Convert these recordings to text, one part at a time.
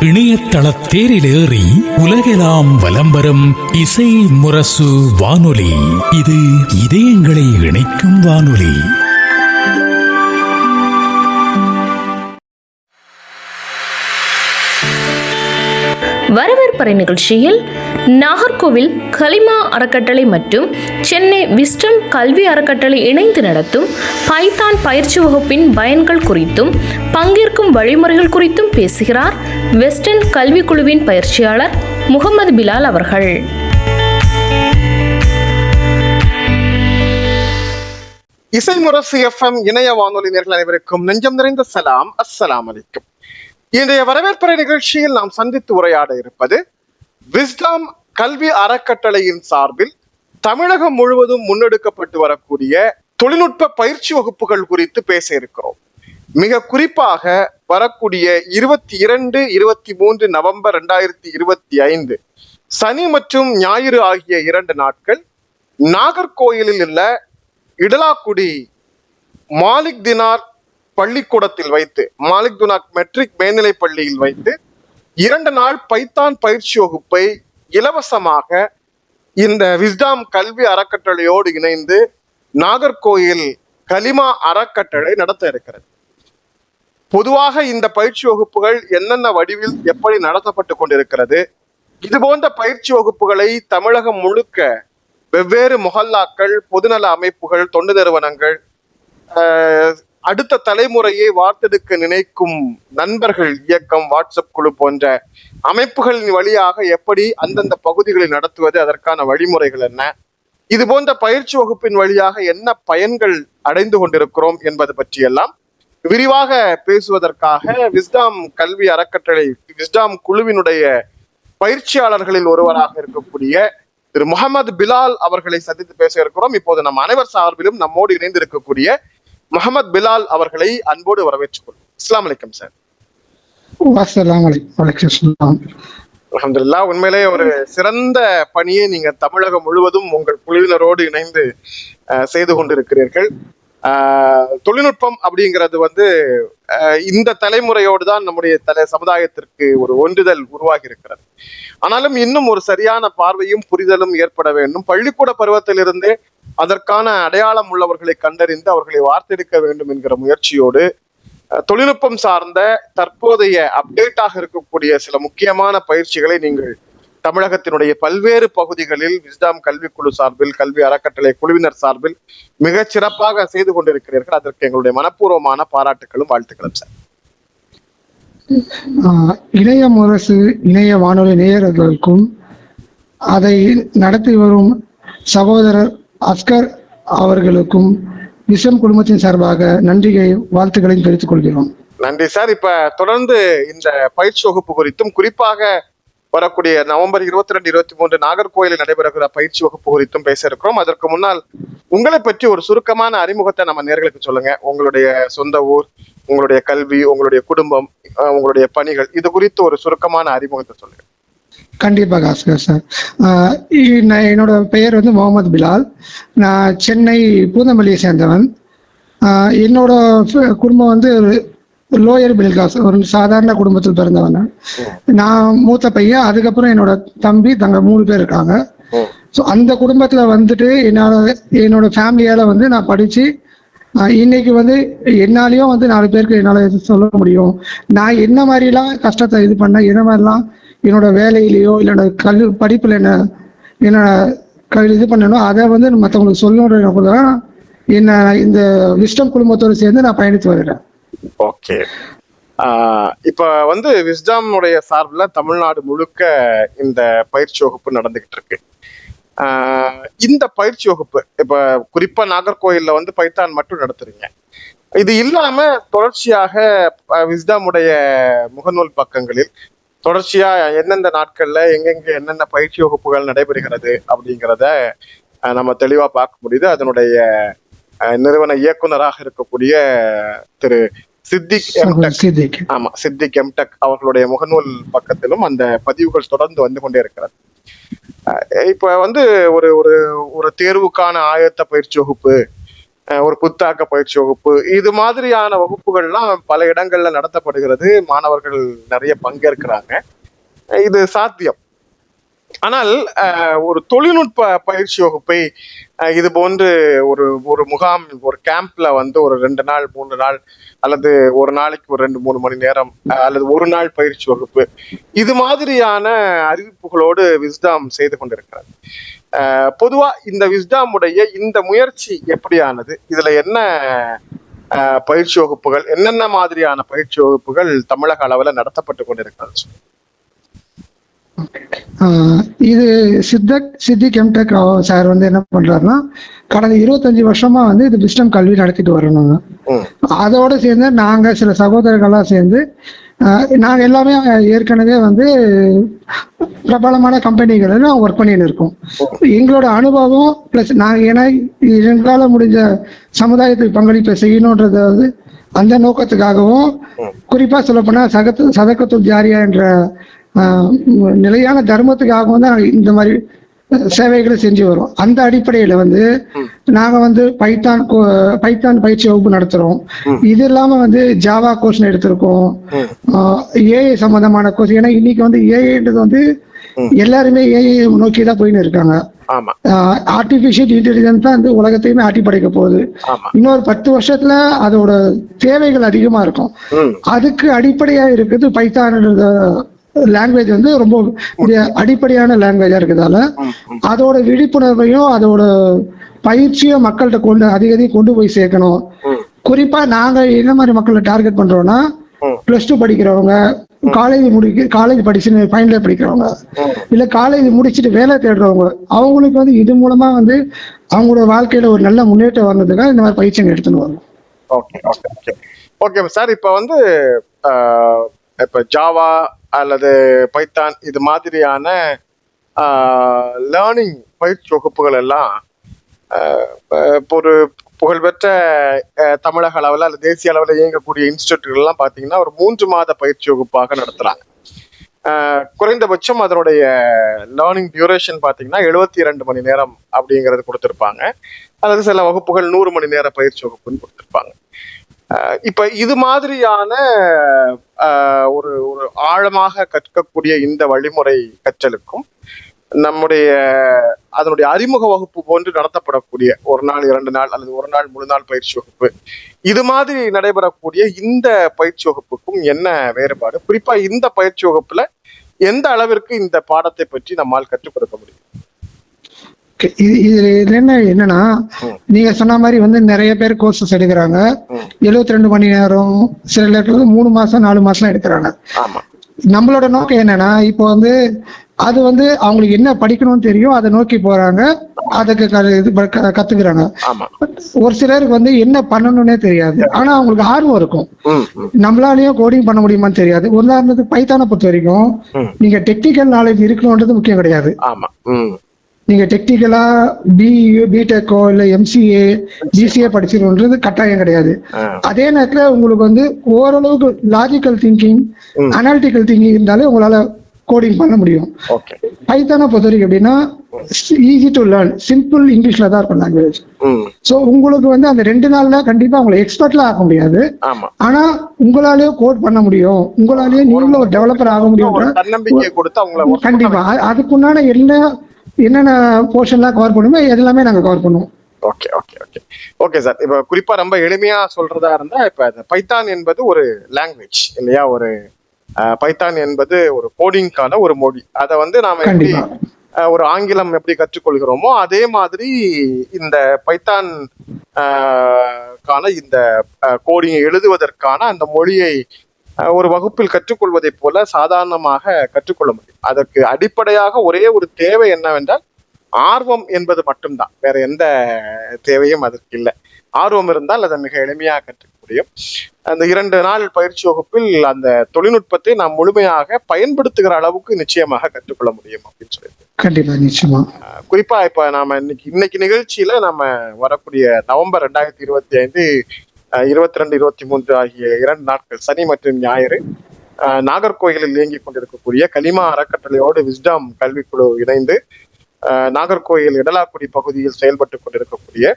இணையதள தேரிலேறி உலகெல்லாம் வலம் வரும் இசை முரசு வானொலி. இது இதயங்களை இணைக்கும் வானொலி. வரவேற்பறை நிகழ்ச்சியில் நாகர்கோவில் கலிமா அறக்கட்டளை மற்றும் சென்னை விஸ்டம் கல்வி அறக்கட்டளை இணைந்து நடத்தும் பைத்தான் பயிற்சி வகுப்பின் பயன்கள் குறித்தும் பங்கேற்கும் வழிமுறைகள் குறித்தும் பேசுகிறார் வெஸ்டர்ன் கல்விக் குழுவின் பயிற்சியாளர் முகமது பிலால் அவர்கள். இசை முரசு எஃப்எம் இணைய வானொலி நேர்கள் அனைவருக்கும் நெஞ்சம் நிறைந்த சலாம். அஸ்ஸலாம் அலைக்கும். இன்றைய வரவேற்புரை நிகழ்ச்சியில் நாம் சந்தித்து உரையாட இருப்பது விஸ்டாம் கல்வி அறக்கட்டளையின் சார்பில் தமிழகம் முழுவதும் முன்னெடுக்கப்பட்டு வரக்கூடிய தொழில்நுட்ப பயிற்சி வகுப்புகள் குறித்து பேச இருக்கிறோம். மிக குறிப்பாக வரக்கூடிய இருபத்தி இரண்டு இருபத்தி மூன்று நவம்பர் ரெண்டாயிரத்தி இருபத்தி ஐந்து சனி மற்றும் ஞாயிறு ஆகிய இரண்டு நாட்கள் நாகர்கோயிலில் உள்ள இடலாக்குடி மாலிக் தினார் பள்ளிக்கூடத்தில் வைத்து மாலிக் துனாக் மெட்ரிக் மேல்நிலை பள்ளியில் வைத்து இரண்டு நாள் பைத்தான் பயிற்சி வகுப்பை இலவசமாக இந்த விஸ்டாம் கல்வி அறக்கட்டளையோடு இணைந்து நாகர்கோயில் கலிமா அறக்கட்டளை நடத்த இருக்கிறது. பொதுவாக இந்த பயிற்சி வகுப்புகள் என்னென்ன வடிவில் எப்படி நடத்தப்பட்டு கொண்டிருக்கிறது இது போன்ற பயிற்சி வகுப்புகளை தமிழகம் முழுக்க வெவ்வேறு முகல்லாக்கள் பொதுநல அமைப்புகள் தொண்டு நிறுவனங்கள் ஆஹ், அடுத்த தலைமுறையை வார்த்தெடுக்க நினைக்கும் நண்பர்கள் இயக்கம் வாட்ஸ்அப் குழு போன்ற அமைப்புகளின் வழியாக எப்படி அந்தந்த பகுதிகளை நடத்துவது அதற்கான வழிமுறைகள் என்ன? இது போன்ற பயிற்சி வகுப்பின் வழியாக என்ன பயன்கள் அடைந்து கொண்டிருக்கிறோம் என்பது பற்றியெல்லாம் விரிவாக பேசுவதற்காக விஸ்டாம் கல்வி அறக்கட்டளை விஸ்டாம் குழுவினுடைய பயிற்சியாளர்களில் ஒருவராக இருக்கக்கூடிய திரு முகமது பிலால் அவர்களை சந்தித்து பேச இருக்கிறோம். இப்போது நம் அனைவர் சார்பிலும் நம்மோடு இணைந்து இருக்கக்கூடிய முகமது பிலால் அவர்களை அன்போடு வரவேற்றுக் கொள்வோம் அஸ்லாம் வலைக்கம் சார் அல்ஹம்துலில்லாஹ் உண்மையிலே ஒரு சிறந்த பணியை நீங்க தமிழகம் முழுவதும் உங்கள் குழுவினரோடு இணைந்து செய்து கொண்டிருக்கிறீர்கள். தொழில்நுட்பம் அப்படிங்கிறது வந்து இந்த தலைமுறையோடு தான் நம்முடைய தலை சமுதாயத்திற்கு ஒரு ஒன்றுதல் உருவாகி இருக்கிறது ஆனாலும் இன்னும் ஒரு சரியான பார்வையும் புரிதலும் ஏற்பட வேண்டும். பள்ளிக்கூட பருவத்திலிருந்தே அதற்கான அடையாளம் உள்ளவர்களை கண்டறிந்து அவர்களை வார்த்தெடுக்க வேண்டும் என்கிற முயற்சியோடு தொழில்நுட்பம் சார்ந்த தற்போதைய அப்டேட்டாக இருக்கக்கூடிய சில முக்கியமான பயிற்சிகளை நீங்கள் தமிழகத்தினுடைய பல்வேறு பகுதிகளில் விஸ்டாம் கல்விக்குழு சார்பில் கல்வி அறக்கட்டளை குழுவினர் சார்பில் மிகச் சிறப்பாக செய்து கொண்டிருக்கிறீர்கள். அதற்கு எங்களுடைய மனப்பூர்வமான பாராட்டுகளும் வாழ்த்துக்களும் சார் இணைய முரசு இணைய வானொலி நேயர்களுக்கும் அதை நடத்தி வரும் சகோதரர் அஸ்கர் அவர்களுக்கும் விஷம் குடும்பத்தின் சார்பாக நன்றியை வாழ்த்துக்களையும் தெரிவித்துக் கொள்கிறோம். நன்றி சார் இப்ப தொடர்ந்து இந்த பயிற்சி வகுப்பு குறித்தும் குறிப்பாக வரக்கூடிய நவம்பர் இருபத்தி ரெண்டு இருபத்தி மூன்று நாகர்கோயிலில் நடைபெறுகிற பயிற்சி வகுப்பு குறித்தும் பேச இருக்கிறோம். அதற்கு முன்னால் உங்களை பற்றி ஒரு சுருக்கமான அறிமுகத்தை நம்ம நேர்களுக்கு சொல்லுங்க. உங்களுடைய சொந்த ஊர் உங்களுடைய கல்வி உங்களுடைய குடும்பம் உங்களுடைய பணிகள் இது குறித்து ஒரு சுருக்கமான அறிமுகத்தை சொல்லுங்க. கண்டிப்பாக ஆஸ்கர் சார். நான் என்னோட பெயர் வந்து முகமது பிலால். நான் சென்னை பூந்தமல்லியை சேர்ந்தவன். என்னோட குடும்பம் வந்து லோயர் மிடில் கிளாஸ் ஒரு சாதாரண குடும்பத்தில் பிறந்தவங்க நான் மூத்த பையன் அதுக்கப்புறம் என்னோட தம்பி தங்க மூணு பேர் இருக்காங்க. ஸோ அந்த குடும்பத்தில் வந்துட்டு என்னால் என்னோட ஃபேமிலியால் வந்து நான் படித்து இன்னைக்கு வந்து என்னாலையும் வந்து நாலு பேருக்கு என்னால் சொல்ல முடியும். நான் என்ன மாதிரிலாம் கஷ்டத்தை இது பண்ண என்ன மாதிரிலாம் என்னோட வேலையிலையோ என்னோட கல்வி படிப்பில் என்ன என்னோட க- இது பண்ணணும் அதை வந்து மற்றவங்களுக்கு சொல்லணுன்ற என்ன இந்த விஷ்டம் குடும்பத்தோடு சேர்ந்து நான் பயணித்து வருகிறேன். ஓகே இப்ப வந்து விஸ்டாமுடைய சார்பில் தமிழ்நாடு முழுக்க இந்த பயிற்சி வகுப்பு நடந்துகிட்டு இருக்கு. ஆஹ் இந்த பயிற்சி வகுப்பு இப்போ குறிப்பா நாகர்கோயிலில் வந்து பைத்தான் மட்டும் நடத்துறீங்க. இது இல்லாம தொடர்ச்சியாக விஸ்டாமுடைய முகநூல் பக்கங்களில் தொடர்ச்சியா எந்தெந்த நாட்கள்ல எங்கெங்க என்னென்ன பயிற்சி வகுப்புகள் நடைபெறுகிறது அப்படிங்கிறத நம்ம தெளிவா பார்க்க முடியுது. அதனுடைய அஹ், நிறுவன இயக்குனராக இருக்கக்கூடிய திரு சித்திக் எம்டெக் சித்திக். ஆமா சித்திக் எம்டெக் அவர்களுடைய முகநூல் பக்கத்திலும் அந்த பதிவுகள் தொடர்ந்து வந்து கொண்டே இருக்கிறது. இப்ப வந்து ஒரு ஒரு ஒரு தேர்வுக்கான ஆயத்த பயிற்சி வகுப்பு ஒரு புத்தாக்க பயிற்சி வகுப்பு இது மாதிரியான வகுப்புகள்லாம் பல இடங்கள்ல நடத்தப்படுகிறது. மாணவர்கள் நிறைய பங்கேற்கிறாங்க. இது சாத்தியம். ஆனால் ஒரு தொழில்நுட்ப பயிற்சி வகுப்பை இது போன்று ஒரு ஒரு முகாம் ஒரு கேம்ப்ல வந்து ஒரு ரெண்டு நாள் மூன்று நாள் அல்லது ஒரு நாளைக்கு ஒரு ரெண்டு மூணு மணி நேரம் அல்லது ஒரு நாள் பயிற்சி வகுப்பு இது மாதிரியான அறிவிப்புகளோடு விஸ்டாம் செய்து கொண்டிருக்கிறது. பொதுவா இந்த விஸ்டாமுடைய இந்த முயற்சி எப்படியானது? இதுல என்ன பயிற்சி வகுப்புகள் என்னென்ன மாதிரியான பயிற்சி வகுப்புகள் தமிழக அளவில் நடத்தப்பட்டு கொண்டிருக்கிறது? இது சித்தக் சித்தி கெம்டெக் சார் வந்து என்ன பண்றாருன்னா கடந்த இருபத்தஞ்சு வருஷமா வந்து இது விஸ்டம் கல்வி நடத்திட்டு வரணுங்க. ம். அதோட சேர்ந்து நாங்க சில சகோதரர்கள்லாம் சேர்ந்து ஆஹ் நாங்க எல்லாமே ஏற்கனவே வந்து பிரபலமான கம்பெனிகளில் ஒர்க் பண்ணிட்டு இருக்கோம். எங்களோட அனுபவம் ப்ளஸ் நாங்க ஏன்னா எங்களால முடிஞ்ச சமுதாயத்துக்கு பங்களிப்பை செய்யணுன்றத வந்து அந்த நோக்கத்துக்காகவும் குறிப்பா சொல்லப்போனா சகத்து சதக்கத்து ஜாரியா என்ற நிலையான தர்மத்துக்காகவும் தான் இந்த மாதிரி சேவைகளை செஞ்சு வரோம். அந்த அடிப்படையில வந்து நாங்க வந்து பைத்தான் பைத்தான் பயிற்சி வகுப்பு நடத்துறோம். இது இல்லாம வந்து ஜாவா கோர்ஸ் எடுத்திருக்கோம். ஏஐ சம்பந்தமான கோர்ஸ். ஏன்னா இன்னைக்கு வந்து ஏஐன்றது வந்து எல்லாருமே ஏஐ நோக்கி தான் போயின்னு இருக்காங்க. ஆர்டிபிஷியல் இன்டெலிஜென்ஸ் தான் வந்து உலகத்தையுமே ஆட்டி படைக்க போகுது. இன்னொரு பத்து வருஷத்துல அதோட தேவைகள் அதிகமா இருக்கும். அதுக்கு அடிப்படையா இருக்குது பைத்தான்ன்ற லாங்குவேஜ் வந்து ரொம்ப அடிப்படையான லாங்குவேஜா இருக்கிறதால. அதோட விழிப்புணர்வையும் அதோட பயிற்சியும் மக்கள்கிட்ட கொண்டு அதிக அதிகம் கொண்டு போய் சேர்க்கணும். குறிப்பா நாங்க என்ன மாதிரி மக்களை டார்கெட் பண்றோம்னா. பிளஸ் டூ படிக்கிறவங்க காலேஜ் முடிக்க காலேஜ் படிச்சு ஃபைனல் இயர் படிக்கிறவங்க இல்ல காலேஜ் முடிச்சுட்டு வேலை தேடுறவங்க அவங்களுக்கு வந்து இது மூலமா வந்து அவங்களோட வாழ்க்கையில ஒரு நல்ல முன்னேற்றம் வர்றதுக்காக இந்த மாதிரி பயிற்சிகள் எடுத்துன்னு வரோம் okay okay okay okay sir இப்போ வந்து இப்போ ஜாவா அல்லது பைத்தான் இது மாதிரியான லேர்னிங் பயிற்சி வகுப்புகள் எல்லாம் ஒரு புகழ்பெற்ற தமிழக அளவில் அல்லது தேசிய அளவில் இயங்கக்கூடிய இன்ஸ்டியூட்டுகள்லாம் பார்த்தீங்கன்னா ஒரு மூன்று மாத பயிற்சி வகுப்பாக நடத்துகிறாங்க குறைந்தபட்சம் அதனுடைய லேர்னிங் டியூரேஷன் பார்த்தீங்கன்னா எழுபத்தி இரண்டு மணி நேரம் அப்படிங்கிறது கொடுத்துருப்பாங்க. அல்லது சில வகுப்புகள் நூறு மணி நேர பயிற்சி வகுப்புன்னு கொடுத்துருப்பாங்க. இப்ப இது மாதிரியான ஒரு ஒரு ஆழமாக கற்கக்கூடிய இந்த வழிமுறை கற்றலுக்கும் நம்முடைய அதனுடைய அறிமுக வகுப்பு போன்று நடத்தப்படக்கூடிய ஒரு நாள் இரண்டு நாள் அல்லது ஒரு நாள் முழு நாள் பயிற்சி வகுப்பு இது மாதிரி நடைபெறக்கூடிய இந்த பயிற்சி வகுப்புக்கும் என்ன வேறுபாடு? குறிப்பா இந்த பயிற்சி வகுப்புல எந்த அளவிற்கு இந்த பாடத்தை பற்றி நம்மால் கற்றுக் கொடுக்க முடியும்? இதுல என்ன என்னன்னா. நீங்க சொன்ன மாதிரி வந்து நிறைய பேர் கோர்சஸ் எடுக்கிறாங்க. எழுபத்தி ரெண்டு மணி நேரம் சில இடத்துல மூணு மாசம் நாலு மாசம் எடுக்கிறாங்க. நம்மளோட நோக்கம் என்னன்னா இப்போ வந்து அது வந்து அவங்களுக்கு என்ன படிக்கணும்னு தெரியும் அதை நோக்கி போறாங்க அதுக்கு கத்துக்கிறாங்க. ஒரு சிலருக்கு வந்து என்ன பண்ணணும்னே தெரியாது. ஆனா அவங்களுக்கு ஆர்வம் இருக்கும். நம்மளாலயும் கோடிங் பண்ண முடியுமான்னு தெரியாது. உதாரணத்துக்கு பைத்தானை பொறுத்த வரைக்கும். நீங்க டெக்னிக்கல் நாலேஜ் இருக்கணும்ன்றது முக்கியம் கிடையாது. நீங்க டெக்னிக்கலா பிஇ பிடெக்கோ இல்ல எம்சிஏ பிசிஏ படிச்சிருன்றது கட்டாயம் கிடையாது. அதே நேரத்துல உங்களுக்கு வந்து ஓரளவுக்கு லாஜிக்கல் திங்கிங். அனாலிட்டிக்கல் திங்கிங் இருந்தாலே உங்களால கோடிங் பண்ண முடியும். பைத்தானை பொறுத்த வரைக்கும் எப்படின்னா ஈஸி டு லேர்ன் சிம்பிள் இங்கிலீஷ்ல தான் இருக்கும் லாங்குவேஜ் ஸோ உங்களுக்கு வந்து அந்த ரெண்டு நாள்ல கண்டிப்பா உங்களை எக்ஸ்பர்ட்லாம் ஆக முடியாது. ஆனா உங்களாலேயே கோட் பண்ண முடியும் உங்களாலேயே நீங்களும் ஒரு டெவலப்பர் ஆக பண்ண கண்டிப்பா. அதுக்குண்டான என்ன என்னென்ன போர்ஷன்லாம் கவர் பண்ணுமோ எல்லாமே நாங்க கவர் பண்ணுவோம். Okay okay okay okay sir இப்போ குறிப்பா ரொம்ப எளிமையா சொல்றதா இருந்தா இப்ப பைத்தான் என்பது ஒரு லாங்குவேஜ் இல்லையா? ஒரு பைத்தான் என்பது ஒரு கோடிங்கான ஒரு மொழி. அதை வந்து நாம எப்படி ஒரு ஆங்கிலம் எப்படி கற்றுக்கொள்கிறோமோ அதே மாதிரி இந்த பைத்தான் கான இந்த கோடிங் எழுதுவதற்கான அந்த மொழியை ஒரு வகுப்பில் கற்றுக்கொள்வதைப் போல சாதாரணமாக கற்றுக்கொள்ள முடியும். அதற்கு அடிப்படையாக ஒரே ஒரு தேவை என்னவென்றால் ஆர்வம் என்பது மட்டும்தான். வேற எந்த தேவையும் அதற்கு இல்லை. ஆர்வம் இருந்தால் அதை மிக எளிமையாக கற்றுக்க முடியும். அந்த இரண்டு நாள் பயிற்சி வகுப்பில் அந்த தொழில்நுட்பத்தை நாம் முழுமையாக பயன்படுத்துகிற அளவுக்கு நிச்சயமாக கற்றுக்கொள்ள முடியும் அப்படின்னு சொல்லி கண்டிப்பா நிச்சயமா. குறிப்பா இப்ப நாம இன்னைக்கு இன்னைக்கு நிகழ்ச்சியில நம்ம வரக்கூடிய நவம்பர் ரெண்டாயிரத்தி இருபத்தி ஐந்து இருபத்தி ரெண்டு இருபத்தி மூன்று ஆகிய இரண்டு நாட்கள் சனி மற்றும் ஞாயிறு நாகர்கோயிலில் இயங்கிக் கொண்டிருக்கக்கூடிய கலிமா அறக்கட்டளையோடு விஸ்டாம் கல்விக்குழு இணைந்து நாகர்கோயில் இடலாக்குடி பகுதியில் செயல்பட்டு கொண்டிருக்கக்கூடிய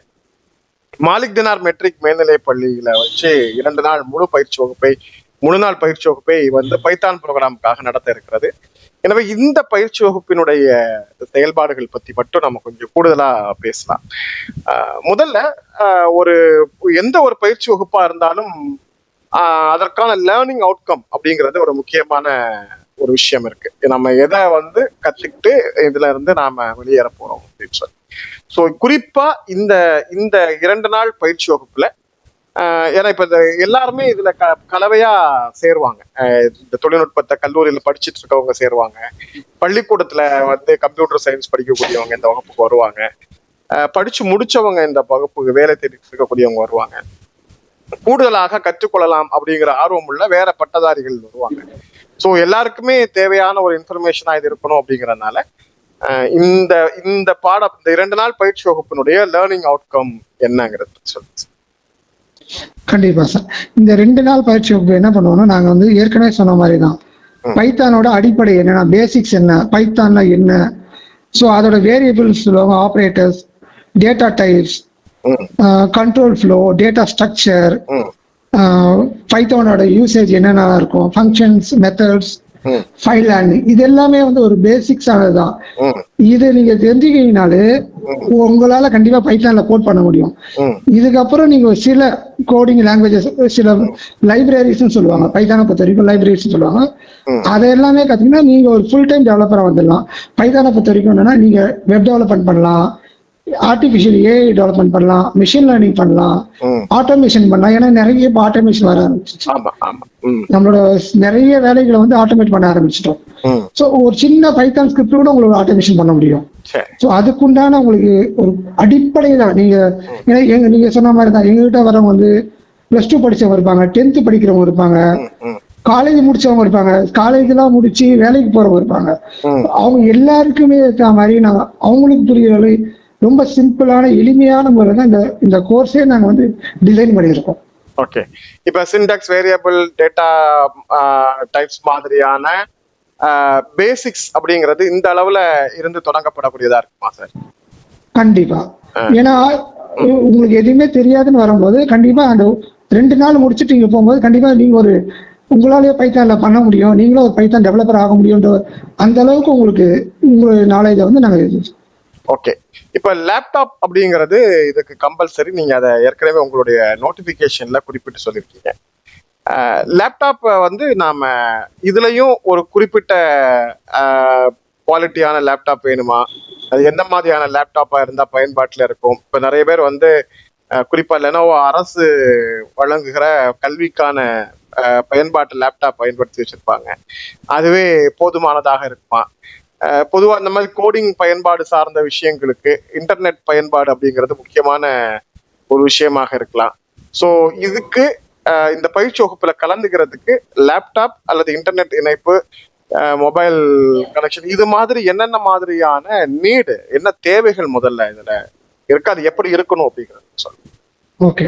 மாலிக் தினார் மெட்ரிக் மேல்நிலை பள்ளியில வச்சு இரண்டு நாள் முழு பயிற்சி வகுப்பை முழு நாள் பயிற்சி வகுப்பை வந்து பைத்தான் ப்ரோக்ராமுக்காக நடத்த இருக்கிறது. எனவே இந்த பயிற்சி வகுப்பினுடைய செயல்பாடுகள் பத்தி மட்டும் நம்ம கொஞ்சம் கூடுதலா பேசலாம். முதல்ல ஒரு எந்த ஒரு பயிற்சி வகுப்பா இருந்தாலும் அதற்கான லேர்னிங் அவுட்கம் அப்படிங்கிறது ஒரு முக்கியமான ஒரு விஷயம் இருக்கு. நம்ம எதை வந்து கத்துக்கிட்டு இதுல இருந்து நாம வெளியேற போறோம் அப்படின்னு சொல்லி. ஸோ குறிப்பா இந்த இந்த இரண்டு நாள் பயிற்சி வகுப்புல ஏன்னா இப்போ இந்த எல்லாருமே இதுல க கலவையா சேருவாங்க. இந்த தொழில்நுட்பத்தை கல்லூரியில படிச்சுட்டு இருக்கவங்க சேருவாங்க. பள்ளிக்கூடத்துல வந்து கம்ப்யூட்டர் சயின்ஸ் படிக்கக்கூடியவங்க இந்த வகுப்புக்கு வருவாங்க. படிச்சு முடிச்சவங்க இந்த வகுப்புக்கு வேலை தேடிட்டு இருக்கக்கூடியவங்க வருவாங்க. கூடுதலாக கற்றுக்கொள்ளலாம் அப்படிங்கிற ஆர்வம் உள்ள வேற பட்டதாரிகள் வருவாங்க. ஸோ எல்லாருக்குமே தேவையான ஒரு இன்ஃபர்மேஷனா இது இருக்கணும் அப்படிங்கறதுனால இந்த இந்த பாடம் இந்த இரண்டு நாள் பயிற்சி வகுப்பினுடைய லேர்னிங் அவுட்கம் என்னங்கிறது சொல்லுங்க கண்டிப்பா சார். இந்த ரெண்டு நாள் பயிற்சி வகுப்பு என்ன பண்ணுவோம்னா நாங்க வந்து ஏற்கனவே சொன்ன மாதிரி தான் பைத்தானோட அடிப்படை என்னன்னா பேசிக்ஸ் என்ன பைத்தான்னா என்ன? ஸோ அதோட வேரியபிள்ஸ் சொல்லுவாங்க operators data types control flow data structure பைத்தானோட usage என்னென்ன இருக்கும் ஃபங்க்ஷன்ஸ் மெத்தட்ஸ் ஃபைல் ஹேண்ட்லிங் இது எல்லாமே வந்து ஒரு பேசிக்ஸ் ஆனது தான் ம். இது நீங்க தெரிஞ்சுக்கிட்டீங்கனாலே உங்களால கண்டிப்பா பைத்தான்ல கோட் பண்ண முடியும். இதுக்கப்புறம் நீங்க சில கோடிங் லாங்குவேஜஸ் சில லைப்ரரிஸ்னு சொல்லுவாங்க. பைத்தானை பொறுத்த வரைக்கும் லைப்ரரிஸ் சொல்லுவாங்க. அதை எல்லாமே கத்துக்கிட்டா நீங்க ஒரு ஃபுல் டைம் டெவலப்பரா வந்துடலாம். பைத்தானை பொறுத்த வரைக்கும் என்னன்னா நீங்க வெப் டெவலப்மெண்ட் பண்ணலாம். ஆர்டிஃபிஷியல் ஏஐ டெவலப்மெண்ட் பண்ணலாம். மிஷின் லேர்னிங் பண்ணலாம். ஆட்டோமேஷன் பண்ணலாம். ஏன்னா நிறைய இப்போ ஆட்டோமேஷன் வர ஆரம்பிச்சிச்சு நம்மளோட நிறைய வேலைகளை வந்து ஆட்டோமேட் பண்ண ஆரம்பிச்சிட்டோம். ஸோ ஒரு சின்ன பைத்தான் ஸ்கிரிப்ட் கூட உங்களுக்கு ஆட்டோமேஷன் பண்ண முடியும். ஸோ அதுக்குண்டான உங்களுக்கு ஒரு அடிப்படை தான். நீங்க நீங்க சொன்ன மாதிரி தான். எங்ககிட்ட வரவங்க வந்து பிளஸ் டூ படிச்சவங்க இருப்பாங்க டென்த் படிக்கிறவங்க இருப்பாங்க காலேஜ் முடிச்சவங்க இருப்பாங்க காலேஜ்லாம் முடிச்சு வேலைக்கு போறவங்க இருப்பாங்க. அவங்க எல்லாருக்குமே இருக்க மாதிரி நாங்க அவங்களுக்கு புரியுற ரொம்ப சிம்பிளான எளிமையான முறை தான் இந்த இந்த கோர்ஸே நாங்க வந்து டிசைன் பண்ணியிருக்கோம். ஓகே இப்ப சின்டாக்ஸ் வேரியபிள் டேட்டா டைப்ஸ் மாதிரியான பேசிக்ஸ் அப்படிங்கிறது இந்த அளவுல இருந்து தொடங்கப்படக்கூடியதா இருக்குமா சார் கண்டிப்பா. ஏன்னா உங்களுக்கு எதுவுமே தெரியாதுன்னு வரும்போது கண்டிப்பா அந்த ரெண்டு நாள் முடிச்சுட்டு நீங்க போகும்போது கண்டிப்பா நீங்க ஒரு உங்களாலேயே பைத்தான்ல பண்ண முடியும். நீங்களும் ஒரு பைத்தான் டெவலப்பர் ஆக முடியும்ன்ற அந்த அளவுக்கு உங்களுக்கு உங்களுடைய நாலேஜை வந்து நாங்க ஓகே இப்போ லேப்டாப் அப்படிங்கிறது இதுக்கு கம்பல்சரி நீங்கள் அதை ஏற்கனவே உங்களுடைய நோட்டிஃபிகேஷனில் குறிப்பிட்டு சொல்லியிருக்கீங்க. லேப்டாப்பை வந்து நாம் இதுலேயும் ஒரு குறிப்பிட்ட குவாலிட்டியான லேப்டாப் வேணுமா? அது எந்த மாதிரியான லேப்டாப்பாக இருந்தால் பயன்பாட்டில் இருக்கும்? இப்போ நிறைய பேர் வந்து குறிப்பாக லெனோவோ அரசு வழங்குகிற கல்விக்கான பயன்பாட்டு லேப்டாப் பயன்படுத்தி வச்சுருப்பாங்க. அதுவே போதுமானதாக இருக்குமா? அஹ் பொதுவா இந்த மாதிரி கோடிங் பயன்பாடு சார்ந்த விஷயங்களுக்கு இன்டர்நெட் பயன்பாடு அப்படிங்கிறது முக்கியமான ஒரு விஷயமாக இருக்கலாம். ஸோ இதுக்கு இந்த பயிற்சி வகுப்புல கலந்துக்கிறதுக்கு லேப்டாப் அல்லது இன்டர்நெட் இணைப்பு மொபைல் கனெக்ஷன் இது மாதிரி என்னென்ன மாதிரியான நீடு என்ன தேவைகள் முதல்ல இதுல இருக்கு? அது எப்படி இருக்கணும் அப்படிங்கிறது சொல்லுங்க ஓகே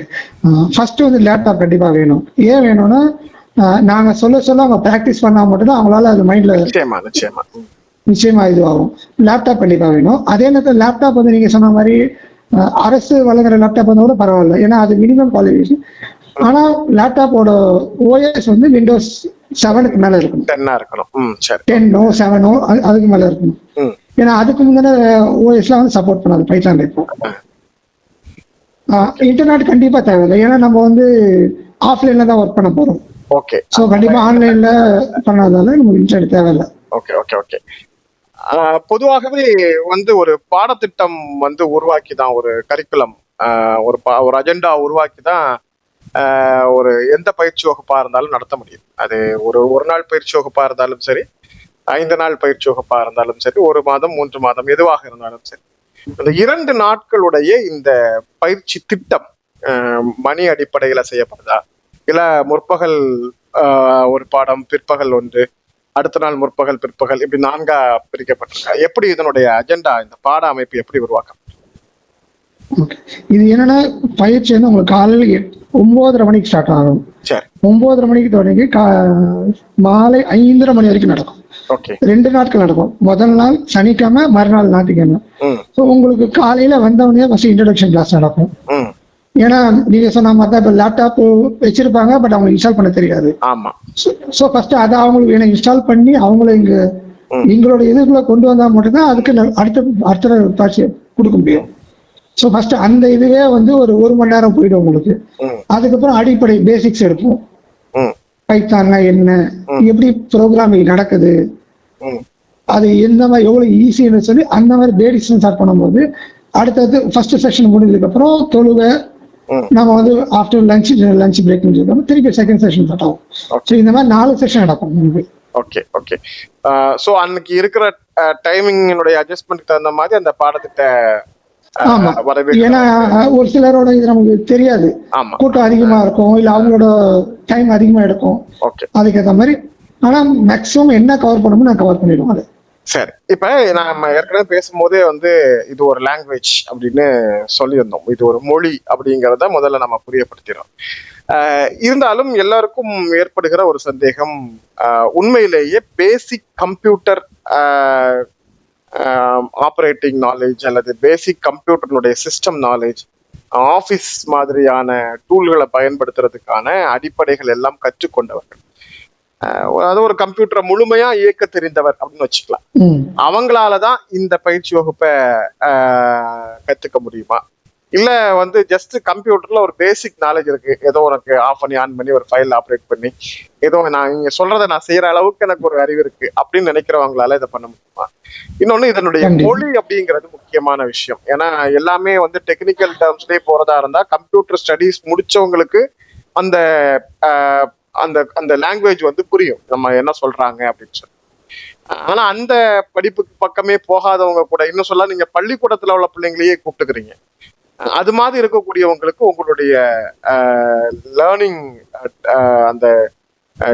ஃபர்ஸ்ட் வந்து லேப்டாப் கண்டிப்பா வேணும். ஏன் வேணும்னா அஹ், நாங்க சொல்ல சொல்ல அவங்க ப்ராக்டிஸ் பண்ணா மட்டும்தான் அவங்களால அது மைண்ட்ல நிச்சயமா நிச்சயமா. ம், நிச்சயமா இதுவாகும். லேப்டாப் கண்டிப்பா வேணும். அதே நேரத்தில் லேப்டாப் வந்து நீங்க சொன்ன மாதிரி அரசு வழங்குற லேப்டாப் வந்து கூட பரவாயில்ல. ஏன்னா அது மினிமம் குவாலிஃபிகேஷன் ஆனா லேப்டாப்போட ஓஎஸ் வந்து விண்டோஸ் செவனுக்கு மேல இருக்கணும். தென்னா இருக்கணும். டென்னோ செவனோ அதுக்கு மேல இருக்கணும். ஏன்னா அதுக்கு முந்தின ஓஎஸ்லாம் வந்து சப்போர்ட் பண்ணாது. பைத்தான் இப்போ. இன்டர்நெட் கண்டிப்பா தேவையில்லை. ஏன்னா நம்ம வந்து ஆஃப்லைன்ல தான் ஒர்க் பண்ண போறோம். ஓகே ஸோ கண்டிப்பா ஆன்லைன்ல பண்ணாதால நமக்கு இன்டர்நெட் தேவையில்லை. ஓகே ஓகே ஓகே பொதுவாகவே வந்து ஒரு பாடத்திட்டம் வந்து உருவாக்கி தான் ஒரு கரிக்குலம் ஒரு பா- ஒரு அஜெண்டா உருவாக்கி தான் ஒரு எந்த பயிற்சி வகுப்பாக இருந்தாலும் நடத்த முடியும். அது ஒரு ஒரு நாள் பயிற்சி வகுப்பாக இருந்தாலும் சரி ஐந்து நாள் பயிற்சி வகுப்பாக இருந்தாலும் சரி ஒரு மாதம் மூன்று மாதம் எதுவாக இருந்தாலும் சரி. இந்த இரண்டு நாட்களுடைய இந்த பயிற்சி திட்டம் மணி அடிப்படையில் செய்யப்படுதா? இல்லை முற்பகல் ஒரு பாடம் பிற்பகல் ஒன்று அடுத்த நாள் முற்பகல் பிற்பகல் இப்படி நான்கா பிரிக்கப்பட்டிருக்கா எப்படி இதனுடைய அஜெண்டா இந்த பாட அமைப்பு எப்படி உருவாக்கம். இது என்னன்னா பயிற்சி வந்து உங்களுக்கு காலையில் ஒன்பதரை மணிக்கு ஸ்டார்ட் ஆகும். சரி. ஒன்பதரை மணிக்கு தொடங்கி மாலை ஐந்தரை மணி வரைக்கும் நடக்கும். ஓகே. ரெண்டு நாட்கள் நடக்கும். முதல் நாள் சனிக்கிழமை மறுநாள் ஞாயிற்றுக்கிழமை. ஸோ உங்களுக்கு காலையில வந்தவொடனே ஃபர்ஸ்ட் இன்ட்ரடக்ஷன் கிளாஸ் நடக்கும். ஏன்னா நீங்க சொன்ன மாதிரி தான் இப்போ லேப்டாப் வச்சிருப்பாங்க பட் அவங்க இன்ஸ்டால் பண்ண தெரியாது. ஆமா. ஸோ ஃபர்ஸ்ட் அதை அவங்களுக்கு வேணும். இன்ஸ்டால் பண்ணி அவங்கள இங்க. எங்களோட இதுக்குள்ள கொண்டு வந்தா மட்டும்தான் அதுக்கு அடுத்த அடுத்த காட்சி கொடுக்க முடியும். ஸோ ஃபர்ஸ்ட் அந்த இதுவே வந்து ஒரு ஒரு மணி நேரம் போயிடும் உங்களுக்கு. அதுக்கப்புறம் அடிப்படை பேசிக்ஸ் எடுப்போம். பைத்தான்னா என்ன? எப்படி ப்ரோக்ராமிங் நடக்குது? அது எந்த மாதிரி எவ்வளவு ஈஸின்னு சொல்லி அந்த மாதிரி பேசிக்ஸ் ஸ்டார்ட் பண்ணும்போது அடுத்தது ஃபர்ஸ்ட் செஷன் முடிஞ்சதுக்கு அப்புறம் தொழுகை ம் நம்ம வந்து ஆஃப்டர் லஞ்ச் லஞ்ச் பிரேக் முடிஞ்சதுக்கு திருப்பி செகண்ட் செஷன் ஸ்டார்ட் ஆகும் ஸோ இந்த மாதிரி நாலு செஷன் நடக்கும் உங்களுக்கு ஓகே ஓகே ஸோ அன்னைக்கு இருக்கிற டைமிங்கினுடைய அட்ஜஸ்ட்மெண்ட்க்கு தகுந்த மாதிரி அந்த பாடத்திட்ட ஆஹ், ஆமா. ஏன்னா ஒரு சிலரோட இது நமக்கு தெரியாது. கூட்டம் அதிகமா இருக்கும் இல்ல அவங்களோட டைம் அதிகமா எடுக்கும். அதுக்கேற்ற மாதிரி ஆனா மேக்ஸிமம் என்ன கவர் பண்ணணுமோ நான் கவர் பண்ணிடுவோம் அது. சரி. இப்ப நம்ம ஏற்கனவே பேசும்போதே வந்து இது ஒரு லாங்குவேஜ் அப்படின்னு சொல்லியிருந்தோம். இது ஒரு மொழி அப்படிங்கிறத முதல்ல நம்ம புரியப்படுத்திடும் இருந்தாலும் எல்லாருக்கும் ஏற்படுகிற ஒரு சந்தேகம் உண்மையிலேயே பேசிக் கம்ப்யூட்டர் ஆப்ரேட்டிங் நாலேஜ் அல்லது பேசிக் கம்ப்யூட்டர்னுடைய சிஸ்டம் நாலேஜ் ஆஃபீஸ் மாதிரியான டூல்களை பயன்படுத்துறதுக்கான அடிப்படைகள் எல்லாம் கற்றுக்கொண்டவர்கள். ஆஹ் அது ஒரு கம்ப்யூட்டரை முழுமையா இயக்க தெரிந்தவர் அப்படின்னு வச்சுக்கலாம். ம். அவங்களால தான் இந்த பயிற்சி வகுப்பை கத்துக்க முடியுமா? இல்ல வந்து ஜஸ்ட் கம்ப்யூட்டர்ல ஒரு பேசிக் நாலேஜ் இருக்கு. ஏதோ உனக்கு ஆஃப் பண்ணி ஆன் பண்ணி ஒரு ஃபைல் ஆப்ரேட் பண்ணி ஏதோ நான் நீங்க சொல்றதை நான் செய்யற அளவுக்கு எனக்கு ஒரு அறிவு இருக்கு அப்படின்னு நினைக்கிறவங்களால இதை பண்ண முடியுமா? இன்னொன்னு இதனுடைய. மொழி அப்படிங்கிறது முக்கியமான விஷயம். ஏன்னா எல்லாமே வந்து டெக்னிக்கல் டேர்ம்ஸ்லயே போறதா இருந்தா கம்ப்யூட்டர் ஸ்டடீஸ் முடிச்சவங்களுக்கு அந்த அந்த அந்த லாங்குவேஜ் வந்து புரியும். நம்ம என்ன சொல்றாங்க அப்படின்னு சொல்லி. ஆனா அந்த படிப்புக்கு பக்கமே போகாதவங்க கூட இன்னும் சொல்ல நீங்க பள்ளிக்கூடத்துல உள்ள பிள்ளைங்களையே கூப்பிட்டுக்கிறீங்க. அது மாதிரி இருக்கக்கூடியவங்களுக்கு உங்களுடைய லேர்னிங் அந்த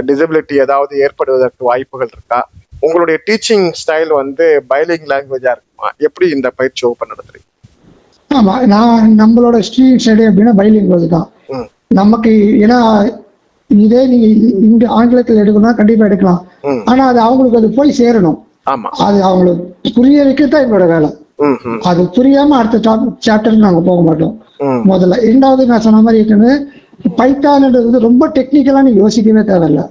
டிசபிலிட்டி ஏதாவது ஏற்படுவதற்கு வாய்ப்புகள் இருக்கா? உங்களுடைய டீச்சிங் ஸ்டைல் வந்து பைலிங் லாங்குவேஜா இருக்குமா? எப்படி இந்த பயிற்சி வகுப்பு நடத்துறீங்க? ஆமா நான் நம்மளோட ஸ்ட்ரீட் ஸ்டடி அப்படின்னா பைலிங்குவல் தான். நமக்கு ஏன்னா இதே நீங்க இங்க ஆங்கிலத்தில் எடுக்கணும்னா கண்டிப்பா எடுக்கலாம். ஆனா அது அவங்களுக்கு அது போய் சேரணும். அது அவங்களுக்கு புரிய வைக்கிறது எங்களோட வேலை. அது புரியாம அடுத்த சாப்டர் நாங்க போக மாட்டோம். முதல்ல இரண்டாவது நான் சொன்ன மாதிரி ஏற்கனவே பைத்தான்ன்றது வந்து ரொம்ப டெக்னிக்கலா நீங்க யோசிக்கவே தேவையில்ல.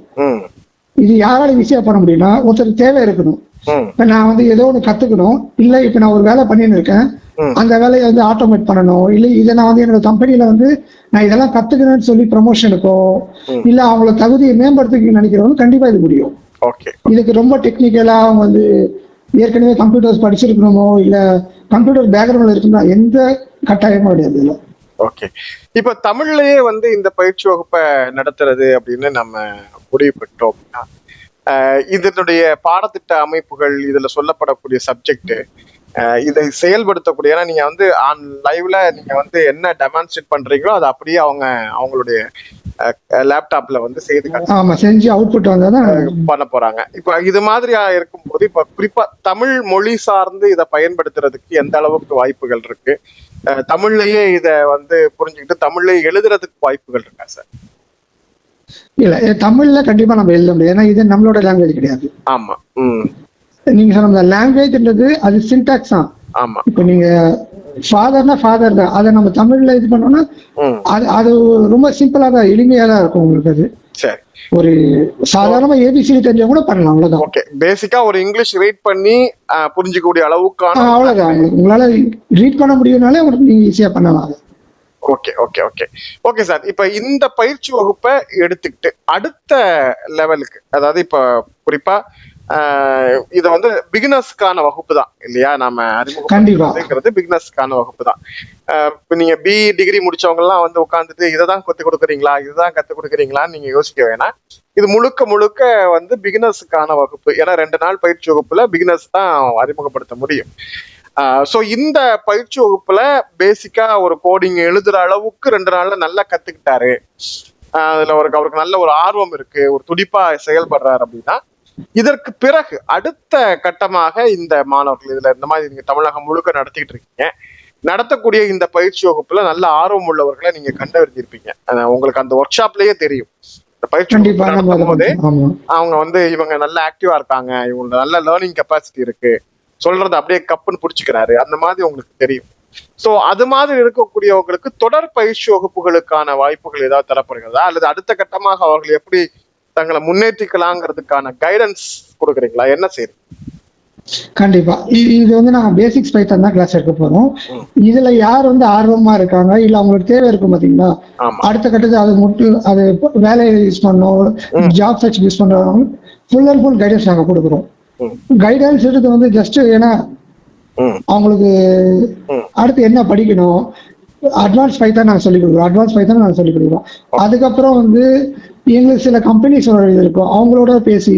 இது யாரால ஈஸியா பண்ண முடியும்னா ஒருத்தருக்கு தேவை இருக்கணும். இப்ப நான் வந்து ஏதோ ஒன்று கத்துக்கணும். இல்ல இப்ப நான் ஒரு வேலை பண்ணின்னு இருக்கேன். அந்த வேலையை வந்து ஆட்டோமேட் பண்ணணும். இல்ல இதை நான் வந்து என்னோட கம்பெனில வந்து நான் இதெல்லாம் கத்துக்கிறேன்னு சொல்லி ப்ரமோஷனுக்கோ. இல்ல அவங்கள தகுதியை மேம்படுத்திக்க நினைக்கிறவங்க கண்டிப்பா இது முடியும். ஓகே. இதுக்கு ரொம்ப டெக்னிக்கலா அவங்க வந்து ஏற்கனவே கம்ப்யூட்டர்ஸ் படிச்சிருக்கணுமோ இல்ல கம்ப்யூட்டர் பேக்ரவுண்ட்ல இருக்கணும்னா எந்த கட்டாயமும் கிடையாது இதுல. ஓகே. இப்ப தமிழ்லயே வந்து இந்த பயிற்சி வகுப்பை நடத்துறது அப்படின்னு நம்ம முடிவு பெற்றோம் அப்படின்னா, இதனுடைய பாடத்திட்ட அமைப்புகள் இதுல சொல்லப்படக்கூடிய சப்ஜெக்ட் இதை செயல்படுத்தக்கூடிய ஏன்னா நீங்க வந்து ஆன் லைவ்ல நீங்க வந்து என்ன டெமான்ஸ்ட்ரேட் பண்றீங்களோ அதை அப்படியே அவங்க அவங்களுடைய லேப்டாப்ல வந்து செய்து ஆமா செஞ்சு அவுட்புட் வந்தாதான் பண்ண போறாங்க. இப்ப இது மாதிரியா இருக்கும்போது இப்ப குறிப்பா தமிழ் மொழி சார்ந்து இதை பயன்படுத்துறதுக்கு எந்த அளவுக்கு வாய்ப்புகள் இருக்கு? தமிழ்லயே இத வந்து புரிஞ்சுக்கிட்டு தமிழ்லயே எழுதுறதுக்கு வாய்ப்புகள் இருக்கா சார்? இல்ல தமிழ்ல கண்டிப்பா நம்ம எழுத முடியாது. ஏன்னா இது நம்மளோட லாங்குவேஜ் கிடையாது. ஆமா நீங்க சொன்ன லாங்குவேஜ்ன்றது அது சின்டாக்ஸ் தான். ஆமா. இப்போ நீங்க ஃபாதர்னா ஃபாதர் தான். அதை நம்ம தமிழ்ல இது பண்ணோம்னா அது அது ரொம்ப சிம்பிளா தான் எளிமையா தான் இருக்கும் உங்களுக்கு அது. சரி. ஒரு சாதாரணமா ஏபிசிடி தெரிஞ்சவங்க கூட பண்ணலாம் அவ்வளவுதான். ஓகே. பேசிக்கா ஒரு இங்கிலீஷ் ரீட் பண்ணி புரிஞ்சுக்கக்கூடிய அளவுக்கான அவ்வளவுதான். உங்களால ரீட் பண்ண முடியும்னாலே உங்களுக்கு நீங்க ஈஸியா பண்ணலாம். Okay okay okay okay sir இப்ப இந்த பயிற்சி வகுப்பை எடுத்துக்கிட்டு அடுத்த லெவலுக்கு அதாவது இப்ப குறிப்பா இது வந்து பிகினர்ஸ்க்கான வகுப்பு தான் இல்லையா? நாம. அறிமுகப்படுத்துறது பிகினர்ஸ்க்கான வகுப்பு தான். இப்ப நீங்க பி டிகிரி முடிச்சவங்க எல்லாம் வந்து உட்காந்துட்டு இதை தான் கத்து கொடுக்குறீங்களா? இதுதான் கத்து கொடுக்குறீங்களான்னு நீங்க யோசிக்க வேணாம். இது முழுக்க முழுக்க வந்து பிகினர்ஸுக்கான வகுப்பு. ஏன்னா ரெண்டு நாள் பயிற்சி வகுப்புல பிகினர்ஸ் தான் அறிமுகப்படுத்த முடியும். ஸோ இந்த பயிற்சி வகுப்புல பேசிக்கா ஒரு கோடிங் எழுதுற அளவுக்கு ரெண்டு நாள்ல நல்லா கத்துக்கிட்டாரு. அதுல ஒரு அவருக்கு நல்ல ஒரு ஆர்வம் இருக்கு ஒரு துடிப்பா செயல்படுறாரு அப்படின்னா. இதற்கு பிறகு அடுத்த கட்டமாக இந்த மாணவர்கள் இதுல இந்த மாதிரி நீங்க தமிழகம் முழுக்க நடத்திக்கிட்டு இருக்கீங்க. நடத்தக்கூடிய இந்த பயிற்சி வகுப்புல நல்ல ஆர்வம் உள்ளவர்களை நீங்க கண்டறிஞ்சிருப்பீங்க. உங்களுக்கு அந்த ஒர்க் ஷாப்லயே தெரியும். இந்த பயிற்சி நடத்தும் போதே அவங்க வந்து இவங்க நல்ல ஆக்டிவா இருக்காங்க இவங்களுக்கு நல்ல லேர்னிங் கெப்பாசிட்டி இருக்கு. சொல்றது அப்படியே கப்புன்னு புடிச்சுக்கிறாரு. அந்த மாதிரி உங்களுக்கு தெரியும். சோ அது மாதிரி இருக்கக்கூடியவங்களுக்கு தொடர் பயிற்சி வகுப்புகளுக்கான வாய்ப்புகள் ஏதாவது தரப்படுகிறதா? அல்லது அடுத்த கட்டமாக அவர்கள் எப்படி தங்களை முன்னேற்றிக்கலாங்கிறதுக்கான கைடன்ஸ் கொடுக்குறீங்களா? என்ன செய்யுது கண்டிப்பா. இது வந்து நாங்க பேசிக்ஸ் பைத்தான் தான் கிளாஸ் எடுக்க போறோம். இதுல யார் வந்து ஆர்வமா இருக்காங்க? இல்ல அவங்களுக்கு தேவை இருக்கும் பாத்தீங்களா? அடுத்த கட்டத்துக்கு அது மட்டும் அது வேலையை யூஸ் பண்ணோம் ஜாப் சர்ச் யூஸ் பண்றவங்க ஃபுல் அண்ட் ஃபுல் கைடன்ஸ் நாங்க கொடுக்குறோம். கைடன்ஸ் எடுத்து வந்து ஜஸ்ட் ஏன்னா அவங்களுக்கு. அடுத்து என்ன படிக்கணும்? அட்வான்ஸ் பைத்தான் நாங்க சொல்லிக் கொடுக்குறோம். அட்வான்ஸ் பைத்தான் நாங்க சொல்லிக் கொடுக்குறோம். அதுக்கப்புறம் வந்து எங்களுக்கு சில கம்பெனிஸ் இருக்கும். அவங்களோட பேசி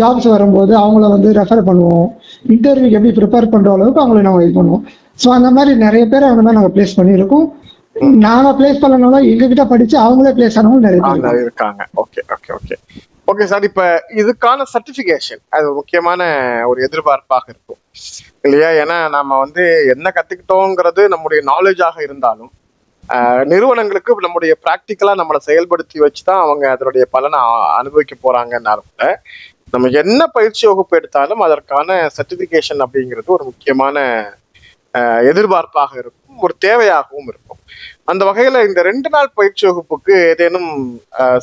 ஜாப்ஸ் வரும்போது அவங்கள வந்து ரெஃபர் பண்ணுவோம். இன்டர்வியூக்கு எப்படி ப்ரிப்பேர் பண்ற அளவுக்கு அவங்கள நாங்கள் இது பண்ணுவோம். ஸோ அந்த மாதிரி நிறைய பேர் அந்த மாதிரி நாங்கள் ப்ளேஸ் பண்ணியிருக்கோம். நாங்க ப்ளேஸ் பண்ணனால எங்ககிட்ட படிச்சு அவங்களே ப்ளேஸ் ஆனவங்க நிறைய பேர். இருக்காங்க. Okay okay okay okay sir இப்ப இதுக்கான சர்டிபிகேஷன் அது ஒரு முக்கியமான ஒரு எதிர்பார்ப்பாக இருக்கும். இல்லையா? ஏன்னா நாம வந்து என்ன கத்துக்கிட்டோங்கிறது நம்முடைய நாலேஜாக இருந்தாலும் நிறுவனங்களுக்கு நம்முடைய ப்ராக்டிக்கலா நம்மளை செயல்படுத்தி வச்சுதான் அவங்க அதனுடைய பலனை அனுபவிக்க போறாங்கன்னாலும் கூட நம்ம என்ன பயிற்சி வகுப்பு எடுத்தாலும் அதற்கான சர்டிபிகேஷன் அப்படிங்கிறது ஒரு முக்கியமான எதிர்பார்ப்பாக இருக்கும் ஒரு தேவையாகவும் இருக்கும். அந்த வகையில இந்த ரெண்டு நாள் பயிற்சி வகுப்புக்கு ஏதேனும்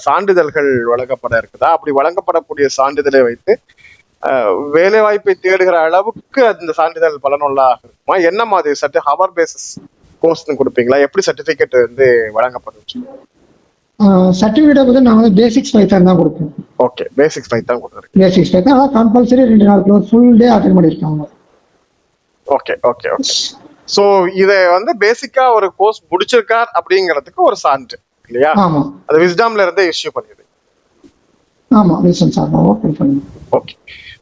சான்றிதழ்கள் வழங்கப்பட இருக்குதா? அப்படி வழங்கப்படக்கூடிய சான்றிதழை வைத்து வேலை வாய்ப்பை தேடுகிற அளவுக்கு அந்த சான்றிதழ் பலனுள்ளதாக இருக்குமா? என்ன மாதிரி சர்டி ஹவர் பேசிஸ் கோர்ஸ்னு கொடுப்பீங்களா? எப்படி சர்டிபிகேட் வந்து வழங்கப்படும் சர்டிஃபிகேட் வந்து நாங்கள் வந்து பேசிக்ஸ் பைத்தான் தான் கொடுப்போம். ஓகே பேசிக்ஸ் ஃபைவ் தான் கொடுத்துருக்கு. பேசிக்ஸ் பைத்தான் அதான் கம்பல்சரி ரெண்டு நாள் ஃபுல் டே அட்டன் பண்ணியிருக்காங்க. Okay okay okay. ஸோ இதை வந்து பேசிக்கா ஒரு கோர்ஸ் முடிச்சிருக்கார் அப்படிங்கிறதுக்கு ஒரு சான்று இல்லையா? அது விஸ்டாம்ல இருந்தே issue sir okay